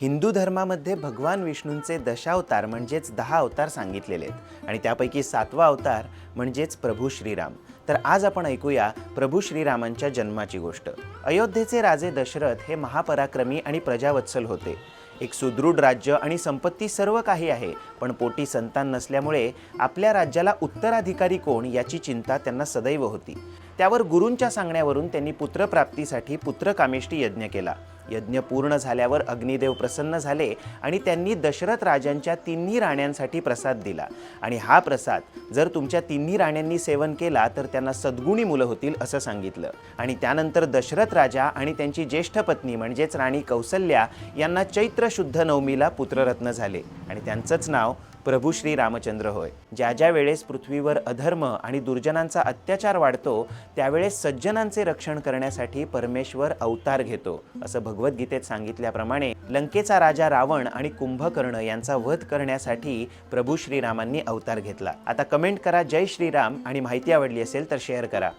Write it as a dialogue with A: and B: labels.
A: हिंदू धर्मामध्ये भगवान विष्णूंचे दशावतार म्हणजेच दहा अवतार सांगितलेले आहेत. आणि त्यापैकी सातवा अवतार म्हणजेच प्रभू श्रीराम. तर आज आपण ऐकूया प्रभू श्रीरामांच्या जन्माची गोष्ट. अयोध्येचे राजे दशरथ हे महापराक्रमी आणि प्रजावत्सल होते. एक सुदृढ राज्य आणि संपत्ती सर्व काही आहे पण पोटी संतान नसल्यामुळे आपल्या राज्याला उत्तराधिकारी कोण याची चिंता त्यांना सदैव होती. त्यावर गुरूंच्या सांगण्यावरून त्यांनी पुत्रप्राप्तीसाठी पुत्रकामेष्टी यज्ञ केला. यज्ञ पूर्ण झाल्यावर अग्निदेव प्रसन्न झाले आणि त्यांनी दशरथ राजांच्या तिन्ही राण्यांसाठी प्रसाद दिला. आणि हा प्रसाद जर तुमच्या तिन्ही राण्यांनी सेवन केला तर त्यांना सद्गुणी मुलं होतील असं सांगितलं. आणि त्यानंतर दशरथ राजा आणि त्यांची ज्येष्ठ पत्नी म्हणजेच राणी कौसल्या यांना चैत्र शुद्ध नवमीला पुत्ररत्न झाले. आणि त्यांचंच नाव प्रभू श्री रामचंद्र होय. ज्या ज्या वेळेस पृथ्वीवर अधर्म आणि दुर्जनांचा अत्याचार वाढतो त्यावेळेस सज्जनांचे रक्षण करण्यासाठी परमेश्वर अवतार घेतो असं भगवद्गीतेत सांगितल्याप्रमाणे लंकेचा राजा रावण आणि कुंभकर्ण यांचा वध करण्यासाठी प्रभू श्रीरामांनी अवतार घेतला. आता कमेंट करा जय श्रीराम आणि माहिती आवडली असेल तर शेअर करा.